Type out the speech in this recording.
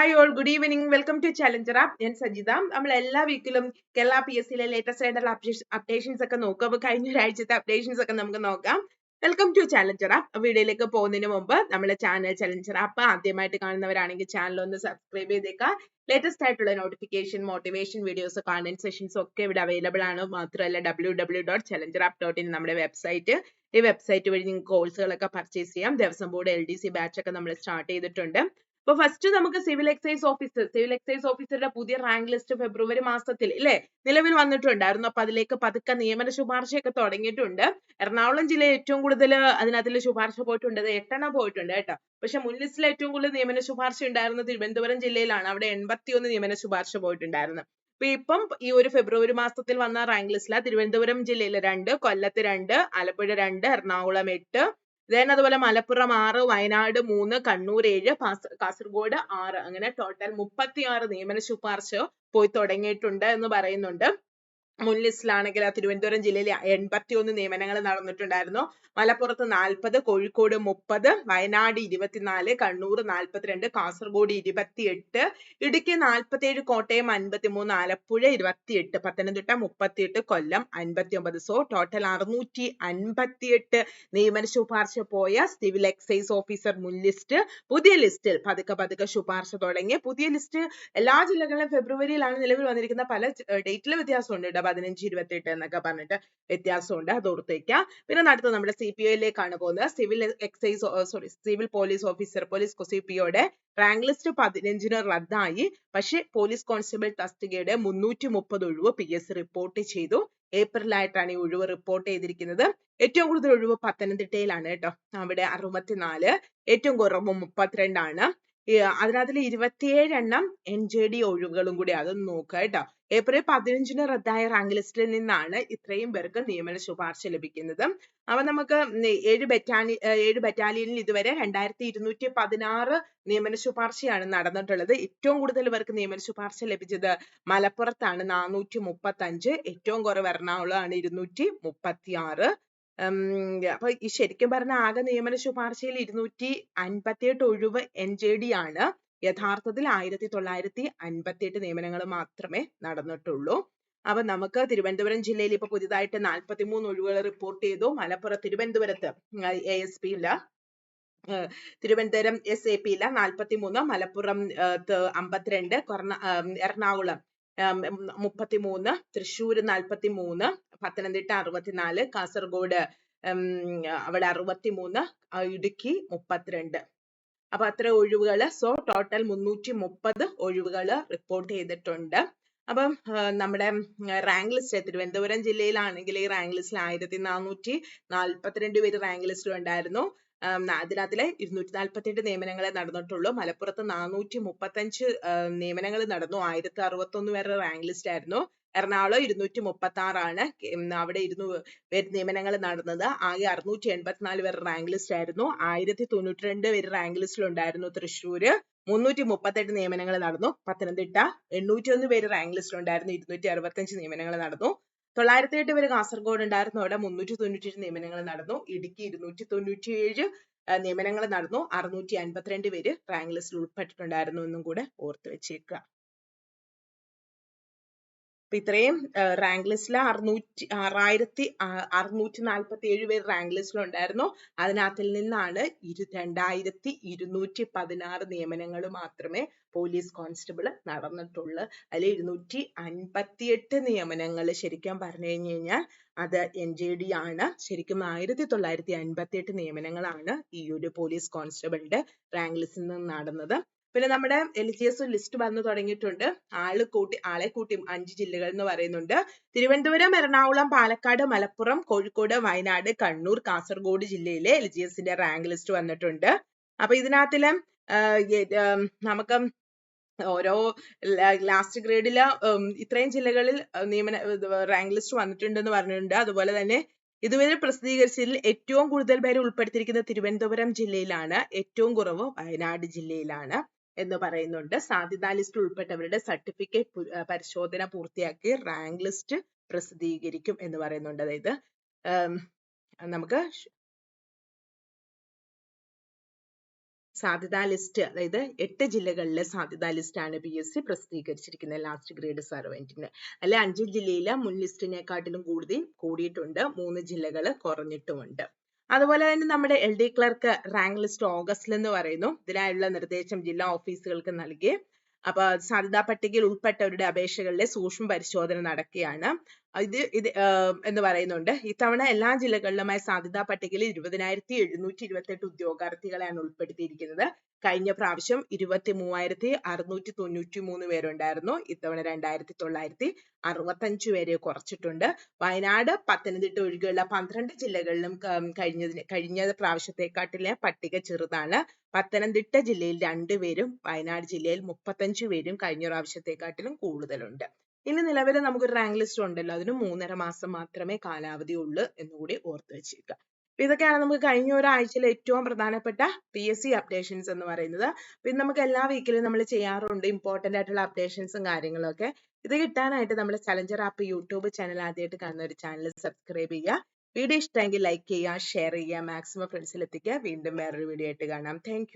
Hi all good evening welcome to challenger app ഞാൻ സജിത. നമ്മൾ എല്ലാ വീക്കിലും കേരള പി എസ് സിയിലെ ലേറ്റസ്റ്റ് ആയിട്ടുള്ള അപ്ഡേഷൻസ് ഒക്കെ നോക്കും. അപ്പൊ കഴിഞ്ഞ ഒരാഴ്ചത്തെ അപ്ഡേഷൻസ് ഒക്കെ നമുക്ക് നോക്കാം. വെൽക്കം ടു ചലഞ്ചർ ആപ്പ് വീഡിയോയിലേക്ക് പോകുന്നതിന് മുമ്പ് നമ്മുടെ ചാനൽ ചലഞ്ചർ ആപ്പ് ആദ്യമായിട്ട് കാണുന്നവരാണെങ്കിൽ ചാനൽ ഒന്ന് സബ്സ്ക്രൈബ് ചെയ്തേക്കുക ലേറ്റസ്റ്റ് ആയിട്ടുള്ള നോട്ടിഫിക്കേഷൻ മോട്ടിവേഷൻ വീഡിയോസ് കാണുന്ന സെഷൻസ് ഒക്കെ ഇവിടെ അവൈലബിൾ ആണ്. മാത്രമല്ല W W dot challenger app dot in നമ്മുടെ വെബ്സൈറ്റ് ഈ വെബ്സൈറ്റ് വഴി നിങ്ങൾക്ക് കോഴ്സുകളൊക്കെ പർച്ചേസ് ചെയ്യാം. ദിവസം board L D C batch ഒക്കെ നമ്മൾ സ്റ്റാർട്ട് ചെയ്തിട്ടുണ്ട്. അപ്പൊ ഫസ്റ്റ് നമുക്ക് civil excise officer civil excise ഓഫീസറുടെ പുതിയ റാങ്ക് ലിസ്റ്റ് ഫെബ്രുവരി മാസത്തിൽ അല്ലെ നിലവിൽ വന്നിട്ടുണ്ടായിരുന്നു. അപ്പൊ അതിലേക്ക് പതുക്കെ നിയമന ശുപാർശയൊക്കെ തുടങ്ങിയിട്ടുണ്ട്. എറണാകുളം ജില്ലയിൽ ഏറ്റവും കൂടുതൽ അതിനകത്തിൽ ശുപാർശ പോയിട്ടുണ്ട്. എട്ടെണ്ണം പോയിട്ടുണ്ട് കേട്ടോ. പക്ഷെ മുൻ ലിസ്റ്റിൽ ഏറ്റവും കൂടുതൽ നിയമന ശുപാർശ ഉണ്ടായിരുന്നത് തിരുവനന്തപുരം ജില്ലയിലാണ്. അവിടെ എൺപത്തിയൊന്ന് നിയമന ശുപാർശ പോയിട്ടുണ്ടായിരുന്നു. അപ്പൊ ഇപ്പം ഈ ഒരു ഫെബ്രുവരി മാസത്തിൽ വന്ന റാങ്ക് ലിസ്റ്റില തിരുവനന്തപുരം ജില്ലയിലെ രണ്ട് കൊല്ലത്ത് രണ്ട് ആലപ്പുഴ രണ്ട് എറണാകുളം എട്ട് ദെൻ അതുപോലെ മലപ്പുറം ആറ് വയനാട് മൂന്ന് കണ്ണൂർ ഏഴ് കാസർഗോഡ് ആറ്. അങ്ങനെ ടോട്ടൽ മുപ്പത്തി ആറ് നിയമന ശുപാർശ പോയി തുടങ്ങിയിട്ടുണ്ട് എന്ന് പറയുന്നുണ്ട്. മുൻ ലിസ്റ്റിലാണെങ്കിൽ തിരുവനന്തപുരം ജില്ലയിൽ എൺപത്തി ഒന്ന് നിയമനങ്ങൾ നടന്നിട്ടുണ്ടായിരുന്നു. മലപ്പുറത്ത് നാൽപ്പത് കോഴിക്കോട് മുപ്പത് വയനാട് ഇരുപത്തിനാല് കണ്ണൂർ നാൽപ്പത്തിരണ്ട് കാസർഗോഡ് ഇരുപത്തിയെട്ട് ഇടുക്കി നാൽപ്പത്തിയേഴ് കോട്ടയം അൻപത്തിമൂന്ന് ആലപ്പുഴ ഇരുപത്തിയെട്ട് പത്തനംതിട്ട മുപ്പത്തിയെട്ട് കൊല്ലം അൻപത്തി ഒമ്പത് സോ ടോട്ടൽ അറുന്നൂറ്റി അൻപത്തിയെട്ട് നിയമന ശുപാർശ പോയ സിവിൽ എക്സൈസ് ഓഫീസർ മുൻ ലിസ്റ്റ് പുതിയ ലിസ്റ്റിൽ പതുക്കെ പതുക്കെ ശുപാർശ തുടങ്ങി. പുതിയ ലിസ്റ്റ് എല്ലാ ജില്ലകളിലും ഫെബ്രുവരിയിലാണ് നിലവിൽ വന്നിരിക്കുന്ന. പല ഡേറ്റിലെ വ്യത്യാസമുണ്ട് പതിനഞ്ച് ഇരുപത്തെട്ട് എന്നൊക്കെ പറഞ്ഞിട്ട് വ്യത്യാസമുണ്ട്. അത് ഓർത്തേക്കാം പിന്നെ അടുത്ത നമ്മുടെ സി പി ഒയിലേക്കാണ് പോകുന്നത്. Civil excise sorry civil police officer police C P ഒയുടെ റാങ്ക് ലിസ്റ്റ് പതിനഞ്ചിന് റദ്ദായി. പക്ഷെ പോലീസ് കോൺസ്റ്റബിൾ തസ്തികയുടെ മുന്നൂറ്റി മുപ്പത് ഒഴിവ് പി എസ് റിപ്പോർട്ട് ചെയ്തു. ഏപ്രിലായിട്ടാണ് ഈ ഒഴിവ് റിപ്പോർട്ട് ചെയ്തിരിക്കുന്നത്. ഏറ്റവും കൂടുതൽ ഒഴിവ് പത്തനംതിട്ടയിലാണ് കേട്ടോ. അവിടെ അറുപത്തിനാല് ഏറ്റവും കുറവ് മുപ്പത്തിരണ്ടാണ്. അതിനകത്തിൽ ഇരുപത്തിയേഴ് എണ്ണം എൻ ജെ ഡി ഒഴിവുകളും കൂടി അതൊന്ന് നോക്കുക കേട്ടോ. ഏപ്രിൽ പതിനഞ്ചിന് റദ്ദായ റാങ്ക് ലിസ്റ്റിൽ നിന്നാണ് ഇത്രയും പേർക്ക് നിയമന ശുപാർശ ലഭിക്കുന്നത്. അപ്പൊ നമുക്ക് ഏഴ് ബറ്റാലി ഏഴ് ബറ്റാലിയനിൽ ഇതുവരെ രണ്ടായിരത്തി ഇരുന്നൂറ്റി പതിനാറ് നിയമന ശുപാർശയാണ് നടന്നിട്ടുള്ളത്. ഏറ്റവും കൂടുതൽ പേർക്ക് നിയമന ശുപാർശ ലഭിച്ചത് മലപ്പുറത്താണ് നാനൂറ്റി മുപ്പത്തി അഞ്ച് ഏറ്റവും കുറവ് എറണാകുളമാണ് ഇരുന്നൂറ്റി മുപ്പത്തി ആറ് അപ്പൊ ശരിക്കും പറഞ്ഞ ആകെ നിയമന ശുപാർശയിൽ ഇരുന്നൂറ്റി അൻപത്തിയെട്ട് ഒഴിവ് എൻ ജെ ഡി ആണ്. യഥാർത്ഥത്തിൽ ആയിരത്തി തൊള്ളായിരത്തി അൻപത്തിയെട്ട് നിയമനങ്ങൾ മാത്രമേ നടന്നിട്ടുള്ളൂ. അപ്പൊ നമുക്ക് തിരുവനന്തപുരം ജില്ലയിൽ ഇപ്പൊ പുതിയതായിട്ട് നാൽപ്പത്തി മൂന്ന് ഒഴിവുകൾ റിപ്പോർട്ട് ചെയ്തു. മലപ്പുറം തിരുവനന്തപുരത്ത് എ എസ് പി ഇല്ല തിരുവനന്തപുരം എസ് എ പി ഇല്ല നാൽപ്പത്തി മൂന്ന് മലപ്പുറം അമ്പത്തിരണ്ട് എറണാകുളം മുപ്പത്തിമൂന്ന് തൃശ്ശൂർ നാൽപ്പത്തി മൂന്ന് പത്തനംതിട്ട അറുപത്തിനാല് കാസർഗോഡ് അവിടെ അറുപത്തിമൂന്ന് ഇടുക്കി മുപ്പത്തിരണ്ട്. അപ്പൊ അത്ര ഒഴിവുകൾ സോ ടോട്ടൽ മുന്നൂറ്റി മുപ്പത് ഒഴിവുകൾ റിപ്പോർട്ട് ചെയ്തിട്ടുണ്ട്. അപ്പം നമ്മുടെ റാങ്ക് ലിസ്റ്റ് തിരുവനന്തപുരം ജില്ലയിലാണെങ്കിൽ ഈ റാങ്ക് ലിസ്റ്റിൽ ആയിരത്തി നാനൂറ്റി നാൽപ്പത്തിരണ്ട് പേര് റാങ്ക് ലിസ്റ്റിൽ ഉണ്ടായിരുന്നു. അതിനകത്തിലെ ഇരുന്നൂറ്റി നാൽപ്പത്തിയെട്ട് നിയമനങ്ങളെ നടന്നിട്ടുള്ളൂ. മലപ്പുറത്ത് നാനൂറ്റി മുപ്പത്തഞ്ച് നിയമനങ്ങൾ നടന്നു. ആയിരത്തി അറുപത്തൊന്ന് പേരുടെ റാങ്ക് ലിസ്റ്റ് ആയിരുന്നു. എറണാകുളം ഇരുന്നൂറ്റി മുപ്പത്തി ആറാണ് അവിടെ ഇരുന്നു നിയമനങ്ങൾ നടന്നത്. ആകെ അറുന്നൂറ്റി എൺപത്തിനാല് പേർ റാങ്ക് ലിസ്റ്റ് ആയിരുന്നു. ആയിരത്തി തൊണ്ണൂറ്റി രണ്ട് പേര് റാങ്ക് ലിസ്റ്റിൽ ഉണ്ടായിരുന്നു തൃശ്ശൂര്. മുന്നൂറ്റി മുപ്പത്തെട്ട് നിയമനങ്ങൾ നടന്നു. പത്തനംതിട്ട എണ്ണൂറ്റി ഒന്ന് പേര് റാങ്ക് ലിസ്റ്റിൽ ഉണ്ടായിരുന്നു. ഇരുന്നൂറ്റി അറുപത്തഞ്ച് നിയമനങ്ങൾ നടന്നു. തൊള്ളായിരത്തി എട്ട് പേര് കാസർഗോഡ് ഉണ്ടായിരുന്നു. അവിടെ മുന്നൂറ്റി തൊണ്ണൂറ്റി നിയമനങ്ങൾ നടന്നു. ഇടുക്കി ഇരുന്നൂറ്റി തൊണ്ണൂറ്റി ഏഴ് നിയമനങ്ങൾ നടന്നു. അറുന്നൂറ്റി അൻപത്തിരണ്ട് പേര് റാങ്ക് ലിസ്റ്റിൽ ഉൾപ്പെട്ടിട്ടുണ്ടായിരുന്നു എന്നും കൂടെ ഓർത്തു വെച്ചേക്കുക. അപ്പൊ ഇത്രയും റാങ്ക് ലിസ്റ്റിൽ അറുന്നൂറ്റി ആറായിരത്തി അറുന്നൂറ്റി നാൽപ്പത്തി ഏഴ് പേര് റാങ്ക് ലിസ്റ്റിൽ ഉണ്ടായിരുന്നു. അതിനകത്തിൽ നിന്നാണ് ഇരു രണ്ടായിരത്തി ഇരുന്നൂറ്റി പതിനാറ് നിയമനങ്ങൾ മാത്രമേ പോലീസ് കോൺസ്റ്റബിൾ നടന്നിട്ടുള്ളൂ. അതിൽ ഇരുന്നൂറ്റി അൻപത്തിയെട്ട് നിയമനങ്ങൾ ശരിക്കും പറഞ്ഞു കഴിഞ്ഞു കഴിഞ്ഞാൽ അത് എൻ ജെ ഡി ആണ്. ശരിക്കും ആയിരത്തി തൊള്ളായിരത്തി അൻപത്തി എട്ട് നിയമനങ്ങളാണ് ഈ ഒരു പോലീസ് കോൺസ്റ്റബിളിന്റെ റാങ്ക് ലിസ്റ്റിൽ നിന്ന് നടന്നത്. പിന്നെ നമ്മുടെ എൽ ജി എസ് ലിസ്റ്റ് വന്നു തുടങ്ങിയിട്ടുണ്ട്. ആൾ കൂട്ടി ആളെ കൂട്ടി അഞ്ച് ജില്ലകൾ എന്ന് പറയുന്നുണ്ട്. തിരുവനന്തപുരം എറണാകുളം പാലക്കാട് മലപ്പുറം കോഴിക്കോട് വയനാട് കണ്ണൂർ കാസർഗോഡ് ജില്ലയിലെ എൽ ജി എസിന്റെ റാങ്ക് ലിസ്റ്റ് വന്നിട്ടുണ്ട്. അപ്പൊ ഇതിനകത്തിൽ നമുക്ക് ഓരോ ലാസ്റ്റ് ഗ്രേഡിൽ ഇത്രയും ജില്ലകളിൽ നിയമന റാങ്ക് ലിസ്റ്റ് വന്നിട്ടുണ്ടെന്ന് പറഞ്ഞിട്ടുണ്ട്. അതുപോലെ തന്നെ ഇതുവരെ പ്രസിദ്ധീകരിച്ചതിൽ ഏറ്റവും കൂടുതൽ പേര് ഉൾപ്പെടുത്തിയിരിക്കുന്നത് തിരുവനന്തപുരം ജില്ലയിലാണ്. ഏറ്റവും കുറവ് വയനാട് ജില്ലയിലാണ്. എന്ന് പറയുന്നുണ്ട്. സാധ്യതാ ലിസ്റ്റിൽ ഉൾപ്പെട്ടവരുടെ സർട്ടിഫിക്കറ്റ് പരിശോധന പൂർത്തിയാക്കി റാങ്ക് ലിസ്റ്റ് പ്രസിദ്ധീകരിക്കും എന്ന് പറയുന്നുണ്ട്. അതായത് നമുക്ക് സാധ്യതാ ലിസ്റ്റ് അതായത് എട്ട് ജില്ലകളിലെ സാധ്യതാ ലിസ്റ്റ് ആണ് പി എസ് സി പ്രസിദ്ധീകരിച്ചിരിക്കുന്നത് ലാസ്റ്റ് ഗ്രേഡ് സർവെന്റിന് അല്ലെ അഞ്ച് ജില്ലയിലെ മുൻ ലിസ്റ്റിനെക്കാട്ടിലും കൂടുതൽ കൂടിയിട്ടുണ്ട്. മൂന്ന് ജില്ലകൾ കുറഞ്ഞിട്ടുമുണ്ട്. അതുപോലെ തന്നെ നമ്മുടെ L D clerk rank list ഓഗസ്റ്റിൽ എന്ന് പറയുന്നു. ഇതിനായുള്ള നിർദ്ദേശം ജില്ലാ ഓഫീസുകൾക്ക് നൽകി. അപ്പൊ സാധ്യതാ പട്ടികയിൽ ഉൾപ്പെട്ടവരുടെ അപേക്ഷകളിലെ സൂക്ഷ്മ പരിശോധന നടക്കുകയാണ്. ഇത് ഇത് എന്ന് പറയുന്നുണ്ട്. ഇത്തവണ എല്ലാ ജില്ലകളിലുമായി സാധ്യതാ പട്ടികയിൽ ഇരുപതിനായിരത്തി എഴുന്നൂറ്റി ഇരുപത്തെട്ട് ഉദ്യോഗാർത്ഥികളെയാണ് ഉൾപ്പെടുത്തിയിരിക്കുന്നത്. കഴിഞ്ഞ പ്രാവശ്യം ഇരുപത്തി മൂവായിരത്തി അറുന്നൂറ്റി തൊണ്ണൂറ്റി മൂന്ന് പേരുണ്ടായിരുന്നു. ഇത്തവണ രണ്ടായിരത്തി തൊള്ളായിരത്തി അറുപത്തഞ്ച് പേരെ കുറച്ചിട്ടുണ്ട്. വയനാട് പത്തനംതിട്ട ഒഴികെയുള്ള പന്ത്രണ്ട് ജില്ലകളിലും കഴിഞ്ഞതിന് കഴിഞ്ഞ പ്രാവശ്യത്തെക്കാട്ടിലെ പട്ടിക ചെറുതാണ്. പത്തനംതിട്ട ജില്ലയിൽ രണ്ടുപേരും വയനാട് ജില്ലയിൽ മുപ്പത്തഞ്ച് പേരും കഴിഞ്ഞ പ്രാവശ്യത്തെക്കാട്ടിലും കൂടുതലുണ്ട്. ഇനി നിലവിൽ നമുക്കൊരു റാങ്ക് ലിസ്റ്റ് ഉണ്ടല്ലോ. അതിന് മൂന്നര മാസം മാത്രമേ കാലാവധി ഉള്ളൂ എന്നുകൂടി ഓർത്ത് വെച്ചേക്കുക ഇതൊക്കെയാണ് നമുക്ക് കഴിഞ്ഞ ഒരാഴ്ചയിലെ ഏറ്റവും പ്രധാനപ്പെട്ട പി എസ് സി അപ്ഡേഷൻസ് എന്ന് പറയുന്നത്. പിന്നെ നമുക്ക് എല്ലാ വീക്കിലും നമ്മൾ ചെയ്യാറുണ്ട് ഇമ്പോർട്ടന്റ് ആയിട്ടുള്ള അപ്ഡേഷൻസും കാര്യങ്ങളൊക്കെ. ഇത് കിട്ടാനായിട്ട് നമ്മൾ ചലഞ്ചർ ആപ്പ് യൂട്യൂബ് ചാനൽ ആദ്യമായിട്ട് കാണുന്ന ഒരു ചാനൽ സബ്സ്ക്രൈബ് ചെയ്യുക. വീഡിയോ ഇഷ്ടമെങ്കിൽ ലൈക്ക് ചെയ്യുക ഷെയർ ചെയ്യുക മാക്സിമം ഫ്രണ്ട്സിൽ എത്തിക്കുക. വീണ്ടും വേറൊരു വീഡിയോ ആയിട്ട് കാണാം. താങ്ക്